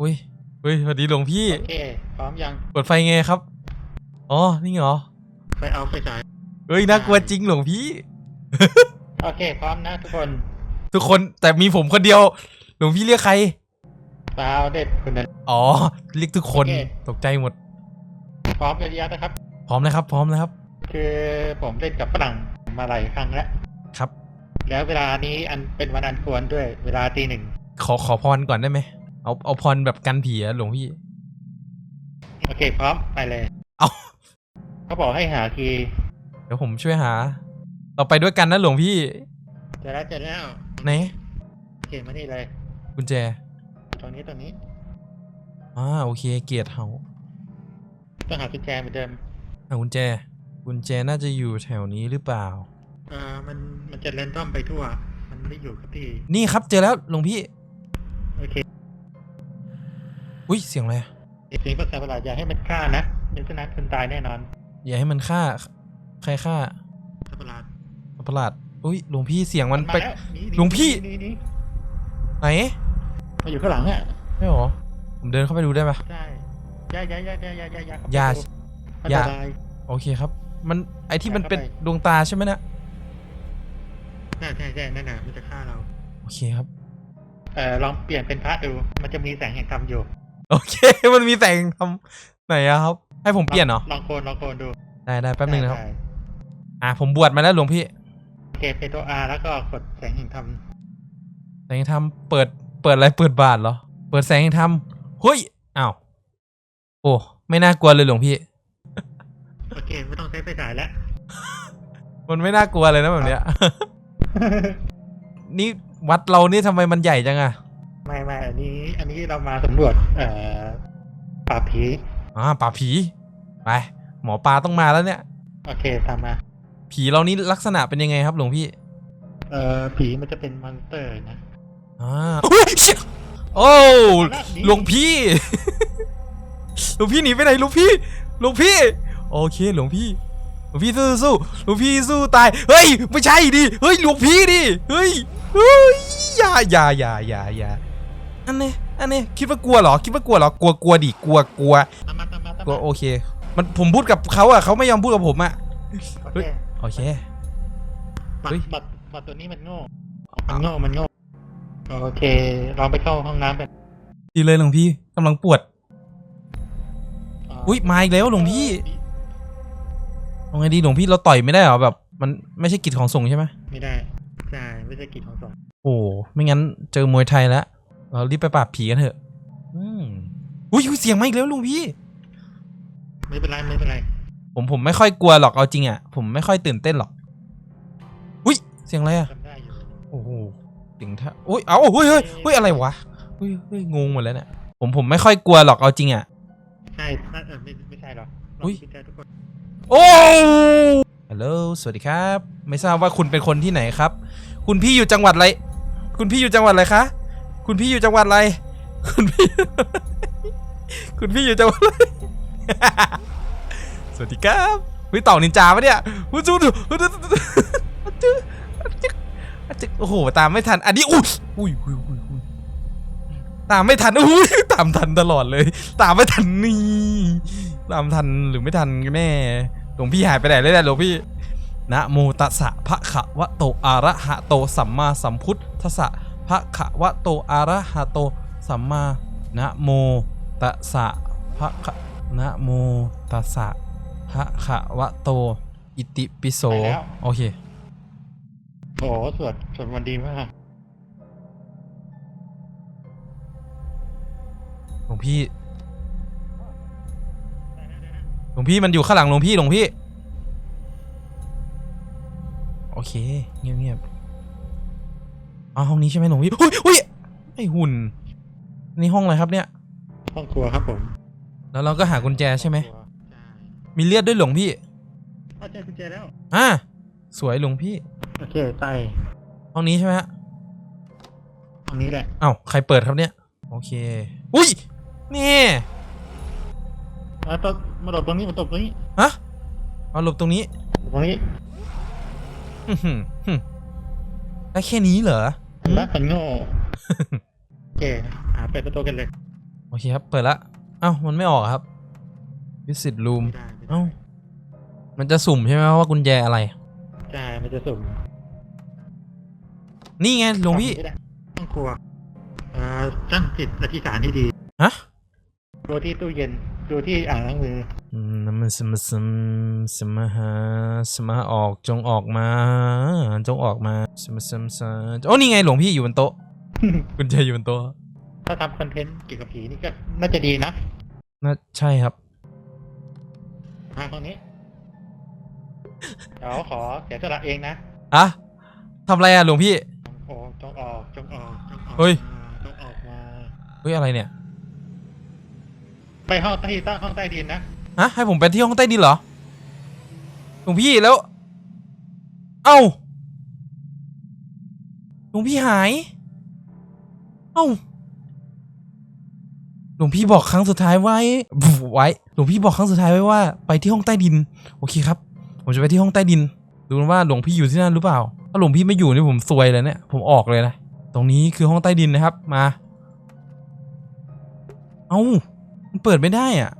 อุ้ยเฮ้ยสวัสดีหลวงพี่ โอเค พร้อมยัง เปิดไฟไงครับ อ๋อ นี่เหรอ ไปเอาไปฉายเฮ้ยน่ากลัวจริงหลวงพี่ โอเค พร้อมนะทุกคนทุกคนแต่มีผมคนเดียว หลวงพี่เรียกใคร สาวเด็ดคนนั้น อ๋อ เรียกทุกคนโอเค ตกใจหมด พร้อมกันหรือยังนะครับ พร้อมนะครับ พร้อมนะครับ คือผมเล่นกับฝรั่งมาหลายครั้งแล้ว ครับ แล้วเวลานี้อันเป็นวันอันควรด้วย เวลาตีหนึ่งขอขอพรก่อนได้ไหม เอาเอาพรแบบกันผีอะหลวงพี่ โอเคพร้อมไปเลยเอา เขาบอกให้หาคีย์เดี๋ยวผมช่วยหา เราไปด้วยกันนะหลวงพี่เจอแล้วเจอแล้วไหนโอเคมานี่เลย กุญแจตรงนี้ตรงนี้อ่าโอเค เกียรติเฮาต้องหากุญแจเหมือนเดิมอ่ากุญแจ กุญแจน่าจะอยู่แถวนี้หรือเปล่า อ่ามันมันจะเรนดอมไปทั่ว มันไม่ได้อยู่กับที่ นี่ครับเจอแล้วหลวงพี่ โอเค อุ้ยเสียงอะไรอะสิ่งประหลาดอย่าให้มันฆ่านะมิฉะนั้นคุณตายแน่นอนอย่าให้มันฆ่า ใครฆ่าสัตว์ประหลาดสัตว์ประหลาดอุ้ยหลวงพี่เสียงมันมาไปแล้วนี่นี่หลวงพี่ นี่นี่ไหนมาอยู่ข้างหลังอะไม่หรอผมเดินเข้าไปดูได้ปะใช่ยายายายายายายาอย่า อันอย่าตราย โอเคครับ มันไอที่มันเป็นเข้าไป ดวงตาใช่ไหมนะใช่ใช่ใช่นั่นน่ะมันจะฆ่าเรา โอเคครับ เอ่อลองเปลี่ยนเป็นพระดู มันจะมีแสงแห่งธรรมอยู่ โอเค มันมีแต่งทำไหนอะครับ ให้ผมเปลี่ยนเหรอลองโคนลองโคนดูได้ได้แป๊บนึงนะครับใช่อ่าผมบวชมาแล้วหลวงพี่โอเคเป็นตัว R แล้วก็กดแสงแห่งธรรมแสงแห่งธรรมเปิดเปิดอะไรเปิดบาทเหรอ เปิดแสงแห่งธรรมเฮ้ยอ้าวโอ้ไม่น่ากลัวเลยหลวงพี่โอเคไม่ต้องใช้ไฟฉายแล้ว มันไม่น่ากลัวเลยนะแบบเนี้ย นี่วัดเรานี่ทำไมมันใหญ่จังอะ ไม่ไม่อันนี้ อันนี้เรามาสำรวจเอ่อป่าบผีอ่าป่าบผีไปหมอปลาต้องมาแล้วเนี่ย โอเคตามมา ผีเรานี่ลักษณะเป็นยังไงครับหลวงพี่ เอ่อผีมันจะเป็นมอนสเตอร์นะอ่าอุ๊ยเชี่ยโอ้หลวงพี่หลวงพี่หนีไปไหนหลวงพี่หลวงพี่ โอเคหลวงพี่หลวงพี่สู้สู้หลวงพี่สู้ตายเฮ้ยไม่ใช่ดิเฮ้ยหลวงพี่ดิเฮ้ยเฮ้ยอย่าอย่าอย่าอย่าอย่า อันนี้อันนี้คิดว่ากลัวเหรอ คิดว่ากลัวเหรอกลัวกลัวดิกลัวกลัวตามมาตามมาตามกลัวมาโอเค มันผมพูดกับเขาอะเขาไม่ยอมพูดกับผมอะโอเฮ้เคยโอเค บัตเฮ้ยรบัตรบัตรตัวนี้มันโง่ มันโง่ มันโง่ โอเคลองไปเข้าห้องน้ำกันดีเลยหลวงพี่กำลังปวดอุ๊ยมาอีกแล้วหลวงพี่เอาไงดีหลวงพี่เราต่อยไม่ได้เหรอแบบ มันไม่ใช่กิจของสงฆ์ใช่ไหมไม่ได้ ใช่ ไม่ใช่กิจของสงฆ์โอ้ไม่งั้นเจอมวยไทยแล้ว เรารีบไปปราบผีกันเถอะ อืมอุ้ยอุ๊ยเสียงมาอีกแล้วลุงพี่ ไม่เป็นไรไม่เป็นไร ผมผมไม่ค่อยกลัวหรอกเอาจริงอะ ผมไม่ค่อยตื่นเต้นหรอก อุ้ยเสียงอะไรอะ จำได้อยู่โอ้โหเสียงท่าอุ้ย เอาเฮ้ยเฮ้ยเฮ้ยอะไรวะเฮ้ยเฮ้ยงงหมดแล้วเนี่ย ผมผมไม่ค่อยกลัวหรอกเอาจริงอะ ใช่น่าเออไม่ไม่ใช่หรอกลงอุ๊ยพิจารณาทุกคนโอ้ฮัลโหล สวัสดีครับ ไม่ทราบว่าคุณเป็นคนที่ไหนครับ คุณพี่อยู่จังหวัดอะไร คุณพี่อยู่จังหวัดอะไรคะ คุณพี่อยู่จังหวัดอะไรคุณพี่ คุณพี่อยู่จังหวัดอะไรสวัสดีครับวิต่อนินจาปะเนี่ยวู้จูดูวู้จูดูจูจูโอ้โหตามไม่ทัน อันนี้อุ้ยอุ้ยอุ้ยอุ้ยอุ้ยตามไม่ทันอุ้ยตามทันตลอดเลย ตามไม่ทันนี่ตามทันหรือไม่ทันกันแน่หลวงพี่หายไปไหนเลยเนี่หลวงพี่นะโมตัสสะภะคะวะโตอะระหะโตสัมมาสัมพุทธัสสะ ภะคะวะโตอะระหะโตสัมมานะโมตัสสะภะคะนะโมตัสสะภะคะวะโต อิติปิโสโอเค โอ้โหสวดสวดวันดีมาก หลวงพี่ หลวงพี่มันอยู่ข้างหลังหลวงพี่ หลวงพี่ โอเค เงียบเงียบ อ๋อห้องนี้ใช่ไหมหลวงพี่อุ้ยอุ้ยไอหุ่น นี่ห้องอะไรครับเนี่ย ห้องครัวครับผม แล้วเราก็หากุญแจใช่ไหมห้องครัวใช่มีเลือดด้วยหลวงพี่เอาเจอกุญแจแล้ว อ่าสวยหลวงพี่ โอเคใต้ห้องนี้ใช่ไหมฮะ ห้องนี้แหละ เอ้าใครเปิดครับเนี่ย โอเค อุ้ย นี่อะตบมาตบตรงนี้มาตบตรงนี้ฮะเอาหลบตรงนี้ ตรงนี้ อื้อหือหือได้แค่นี้เหรอ เห็นไหมมันโง่โอเคหาเปิดประตูกันเลย โอเคครับ เปิดละ เอ้า มันไม่ออกอะครับ visit room ไม่ได้ไม่ได้เอ้า มันจะสุ่มใช่ไหมว่ากุญแจอะไร ใช่ มันจะสุ่ม นี่ไงหลวงพี่ไม่ได้ต้องกลัว เอ่อตั้งจิตอธิษฐานที่ดี ฮะดูที่ตู้เย็น ดูที่อ่างล้างมืออืมน้ำมันสมสมสมหาสมหาออกจงออกมา จงออกมาสมสมสมโอ้นี่ไงหลวงพี่อยู่บนโต๊ะกุญแจอยู่บนโต๊ะถ้าทำคอนเทนต์เกี่ยวกับผีนี่ก็น่าจะดีนะน่าใช่ครับทางตรงนี้เดี๋ยวขอเสียสละเองนะอะทำอะไรอะหลวงพี่โอ้จงออกจงออกจงออกเฮ้ยมาจงออกมาเฮ้ยอะไรเนี่ย ไปห้องใต้ใต้ห้องใต้ดินนะฮะให้ผมไปที่ห้องใต้ดินเหรอหลวงพี่แล้ว เอ้าหลวงพี่หาย เอ้าหลวงพี่บอกครั้งสุดท้ายไว้ไว้หลวงพี่บอกครั้งสุดท้ายไว้ว่าไปที่ห้องใต้ดิน โอเคครับ ผมจะไปที่ห้องใต้ดิน ดูว่าหลวงพี่อยู่ที่นั่นหรือเปล่า ถ้าหลวงพี่ไม่อยู่นี่ผมซวยเลยเนี่ยผมออกเลยนะ ตรงนี้คือห้องใต้ดินนะครับมา เอ้า มันเปิดไม่ได้อะ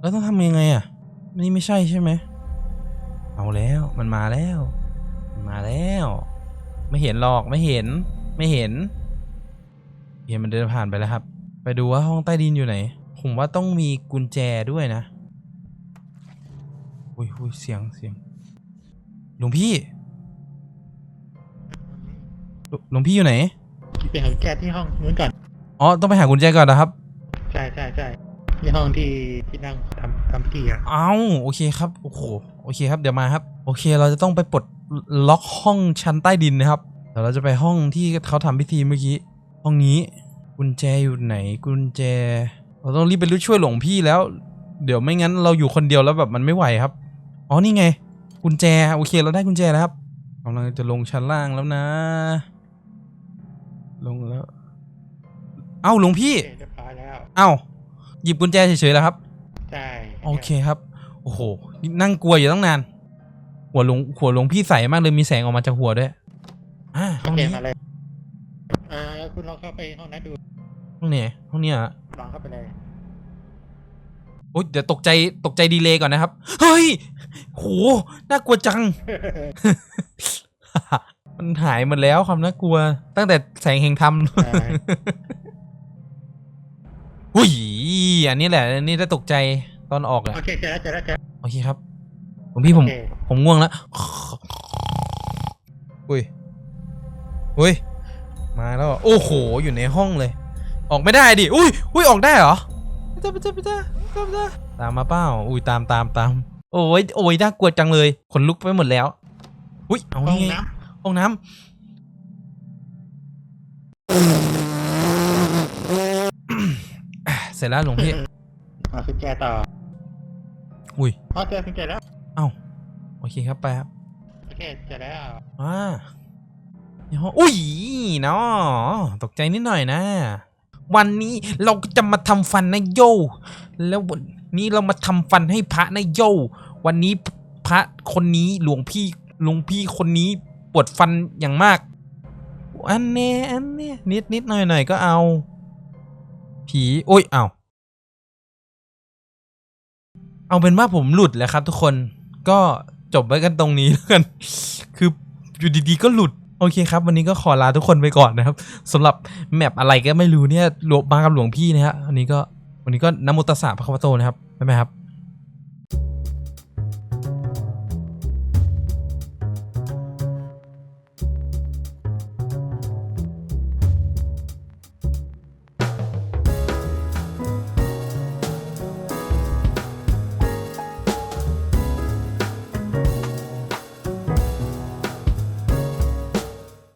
แล้วต้องทำยังไงอะ นี่ไม่ใช่ใช่ไหม เอาแล้วมันมาแล้ว มันมาแล้ว ไม่เห็นหรอกไม่เห็น ไม่เห็น เห็นมันเดินผ่านไปแล้วครับ ไปดูว่าห้องใต้ดินอยู่ไหน ผมว่าต้องมีกุญแจด้วยนะ อุ้ยอุ้ยเสียงเสียง หลวงพี่ หลวหลวงพี่อยู่ไหน ไปหาแก้ที่ห้องนู้นก่อน อ๋อ ต้องไปหากุญแจก่อนนะครับ ใช่ใช่ใช่ ที่ห้องที่ที่นั่งทำทำพิธีอะเอาโอเคครับโอ้โหโอเคครับเดี๋ยวมาครับ โอเคเราจะต้องไปปลดล็อกห้องชั้นใต้ดินนะครับเดี๋ยวเราจะไปห้องที่เขาทำพิธีเมื่อกี้ห้องนี้กุญแจอยู่ไหนกุญแจ เราต้องรีบไปช่วยหลวงพี่แล้ว เดี๋ยวไม่งั้นเราอยู่คนเดียวแล้วแบบมันไม่ไหวครับอ๋อนี่ไง กุญแจโอเคเราได้กุญแจแล้วครับกำลังจะลงชั้นล่างแล้วนะ ลงแล้ว เอ้าหลวงพี่โอเคเรียบร้อยแล้วเอ้า หยิบกุญแจเฉยๆแล้วครับ ใช่โอเคครับ โอ้โห นั่งกลัวอยู่ตั้งนาน หัวหลวงหัวหลวงพี่ใสมากเลยมีแสงออกมาจากหัวด้วย อ่าโอห้องเคนี้มาเลยเอ่อคุณลองเข้าไปห้องนั้นดู ห้องนี้ห้องนี้อะลองเข้าไปเลยโอ๊ยเดี๋ยวตกใจตกใจดีเลยก่อนนะครับ เฮ้ย โห น่ากลัวจัง มันหายหมดแล้วความน่ากลัว ตั้งแต่แสงแห่งธรรมใช่หุ้ย อันนี้แหละอันนี้ได้ตกใจตอนออกอะโอเคเจอแล้วเจอแล้วเจอแล้วโอเคครับหลวงพี่ผมโอเคผมง่วงแล้วอุ้ยอุ้ยมาแล้วโอ้โหอยู่ในห้องเลย ออกไม่ได้ดิอุ้ยอุ้ยออกได้เหรอไม่ได้ไม่ได้ไม่ได้ไม่ได้ไม่ได้ตามมาเป้าอุ้ยตามตามตามโอ้ยโอ้ยน่ากลัวจังเลยขนลุกไปหมดแล้วอุ้ยเอาห้องนี่ไงน้ห้องน้ำ อะเสร็จแล้วหลวงพี่ำมาคุณแจต่ออุ้ยอ๋อเจอคุณแจแล้วเอ้าโอเคครับไปครับโอเคเจอแล้วอ่าในห้องอุ้ยเนาะตกใจนิดหน่อยนะ วันนี้เราก็จะมาทำฟันนะโย แล้ววันนี้เรามาทำฟันให้พระนะโย วันนี้พระคนนี้หลวงพี่หลวงพี่คนนี้ปวดฟันอย่างมาก อันเนี้ยอันเนี้ยนิดนิดหน่อยหน่อยก็เอา ผีโอ้ยเอาเอาเป็นว่าผมหลุดแล้วครับทุกคนก็จบไว้กันตรงนี้แล้วกัน คืออยู่ดีๆก็หลุดโอเคครับ วันนี้ก็ขอลาทุกคนไปก่อนนะครับสำหรับแมปอะไรก็ไม่รู้เนี่ยหลวงมากับหลวงพี่นะฮะวันนี้ก็วันนี้ก็นโมตัสสะพระคัมภโตนะครับใช่ไหมครับ